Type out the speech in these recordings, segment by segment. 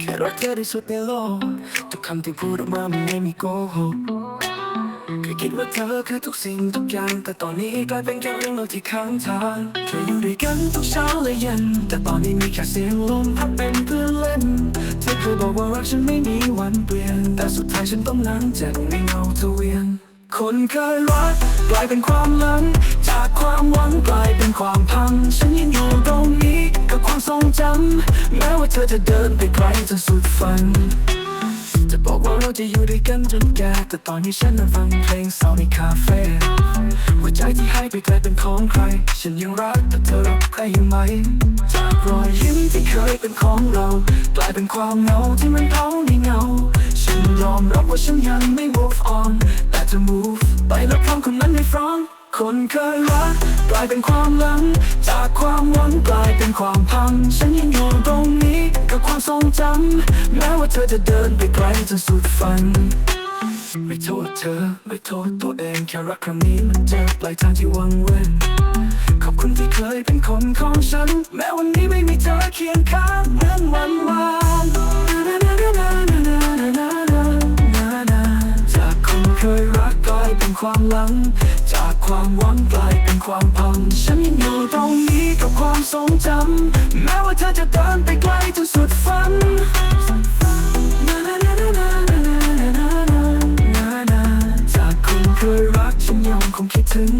แค่รักเธอที่สุดในโลกทุกคำที่พูดออกมามัไม่มีโกหกเคยคิดว่าเธอคือทุกสิ่งทุกอย่าง แต่ตอนนี้กลายเป็นแค่เรื่องเล่าที่ค้างทานเคยอยู่ด้วยกันทุกเช้าและเย็น แต่ตอนนี้มีแค่เสียงลมพัดเป็นเพื่อนเล่น เธอเคยบอกว่ารักฉันไม่มีวันเปลี่ยน แต่สุดท้ายฉันต้องล้างจากในเงาเธเวียน คนเคยรักกลายเป็นความหลัง จากความหวังกลายเป็นความพัง ฉันยิน แม้ว่าเธอจะเดินไปไกลจนสุดฝัน จะบอกว่าเราจะอยู่ด้วยกันจนแก่แต่ตอนนี้ฉันนั่งฟังเพลงเศร้าในคาเฟ่หัวใจที่ให้ไปกลายเป็นของใคร ฉันยังรักแต่เธอรักใครยังไหม จากรอยยิ้มที่เคยเป็นของเรา กลายเป็นความเหงาที่มันเผาในเงา ฉันยอมรับว่าฉันยังไม่ move on แต่จะ move ไปแล้วพร้อมคนนั้นในฟรองคนเคยรักกลายเป็นความหลัง จากความหวังกลายเป็น ความพัง ฉันยังอยู่ตรงนี้กับความทรงจำแม้ว่าเธอจะเดินไปไกลจนสุดฝัน ไม่โทษเธอ ไม่โทษตัวเองแค่รักครั้งนี้มันเจอปลายทางที่วังเว้นขอบคุณที่เคยเป็นคนของฉัน แม้วันนี้ไม่มีเธอเคียงข้างเหมือนวันวานจากคนเคยรักกลายเป็นความหลัง จาก ความหวังกลายเป็นความพัง ฉันยังอยู่ตรงนี้กับความทรงจำ แม้ว่าเธอจะเดินไปไกลจนสุดฝันจากคนเคยรักฉันยังคงคิดถึง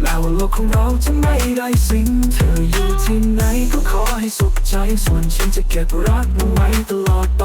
แม้ว่าโลกของเราจะไม่ได้สิ้นเธออยู่ที่ไหนก็ขอให้สุขใจ ส่วนฉันจะเก็บรักไว้ตลอดไป